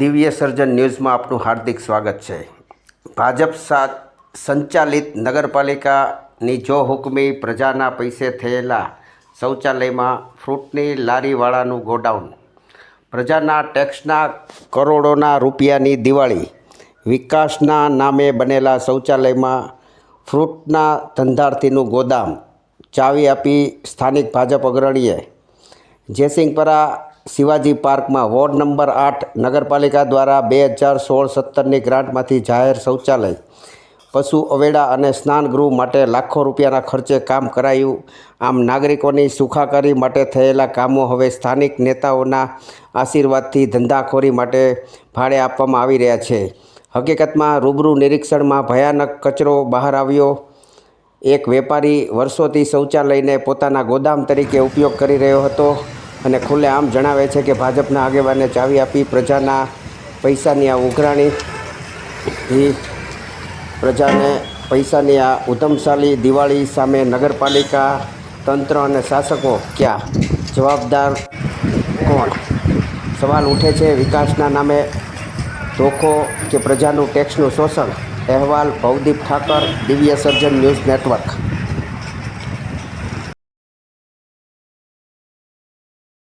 દિવ્ય સર્જન ન્યૂઝમાં આપનું હાર્દિક સ્વાગત છે. ભાજપ સંચાલિત નગરપાલિકાની જો હુકમી પ્રજાના પૈસે થયેલા શૌચાલયમાં ફ્રૂટની લારીવાળાનું ગોડાઉન, પ્રજાના ટેક્સના કરોડોના રૂપિયાની દિવાળી, વિકાસના નામે બનેલા શૌચાલયમાં ફ્રૂટના ધંધાર્થીનું ગોદામ, ચાવી આપી સ્થાનિક ભાજપ અગ્રણીએ, જયસિંહપરા શિવાજી પાર્કમાં વોર્ડ નંબર આઠ નગરપાલિકા દ્વારા બે હજાર સોળ સત્તરની ગ્રાન્ટમાંથી જાહેર શૌચાલય, પશુ અવેડા અને સ્નાનગૃહ માટે લાખો રૂપિયાના ખર્ચે કામ કરાયું. આમ નાગરિકોની સુખાકારી માટે થયેલા કામો હવે સ્થાનિક નેતાઓના આશીર્વાદથી ધંધાખોરી માટે ભાડે આપવામાં આવી રહ્યા છે. હકીકતમાં રૂબરૂ નિરીક્ષણમાં ભયાનક કચરો બહાર આવ્યો. એક વેપારી વર્ષોથી શૌચાલયને પોતાના ગોદામ તરીકે ઉપયોગ કરી રહ્યો હતો. અને ખુલ્લે આમ જણાવે છે કે ભાજપના આગેવાનને ચાવી આપી પ્રજાના પૈસાની આ ઉઘરાણી. પ્રજાને પૈસાની આ ઉધમશાલી દિવાળી સામે નગરપાલિકા તંત્ર અને શાસકો ક્યાં? જવાબદાર કોણ? સવાલ ઉઠે છે વિકાસના નામે ધોખો કે પ્રજાનું ટેક્સનું શોષણ? અહેવાલ ભવદીપ ઠાકર, દિવ્ય સર્જન ન્યૂઝ નેટવર્ક.